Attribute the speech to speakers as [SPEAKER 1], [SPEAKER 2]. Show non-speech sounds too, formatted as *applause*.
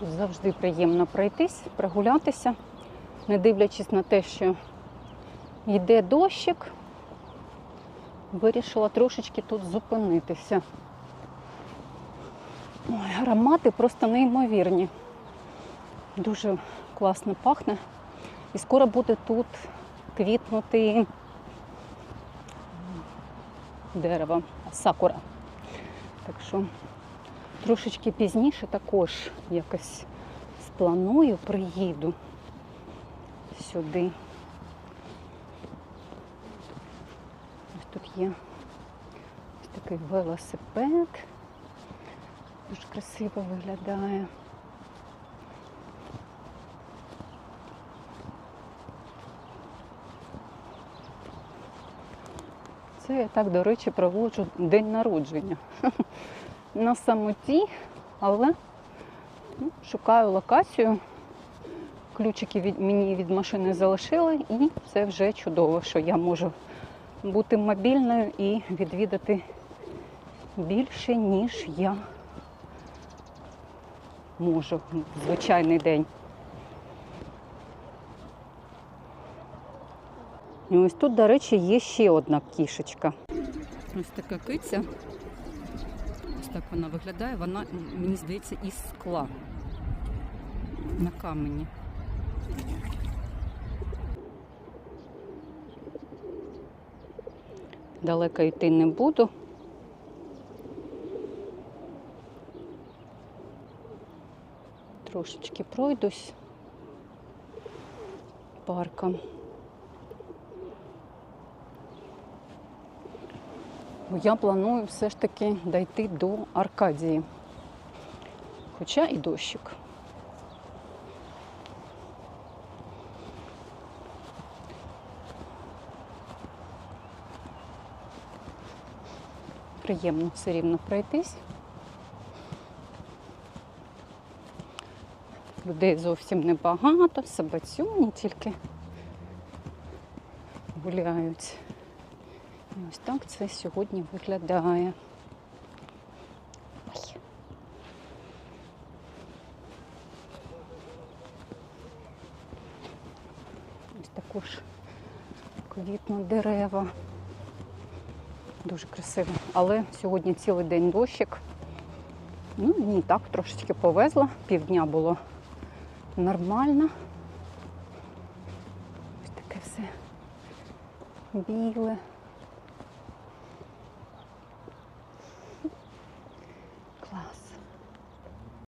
[SPEAKER 1] Тут завжди приємно пройтись, прогулятися, не дивлячись на те, що йде дощик. Вирішила трошечки тут зупинитися. Ой, аромати просто неймовірні. Дуже класно пахне. І скоро буде тут квітнути дерево сакура. Так що трошечки пізніше також якось спланую, приїду сюди. Ось тут є ось такий велосипед. Дуже красиво виглядає. Це я так, до речі, проводжу день народження. *laughs* На самоті, але ну, шукаю локацію. Ключики від, мені від машини залишили, і це вже чудово, що я можу бути мобільною і відвідати більше, ніж я можу в звичайний день. І ось тут, до речі, є ще одна кішечка. Ось така киця. Ось так вона виглядає. Вона, мені здається, із скла на камені. Далеко йти не буду. Трошечки пройдусь парком. Я планую все ж таки дійти до Аркадії. Хоча і дощик. Приємно все рівно пройтись. Людей зовсім небагато, собацюні тільки гуляють. Ось так це сьогодні виглядає. Ось також квітнуть дерева. Дуже красиво. Але сьогодні цілий день дощик. Ну, мені так трошечки повезло. Півдня було нормально. Ось таке все біле.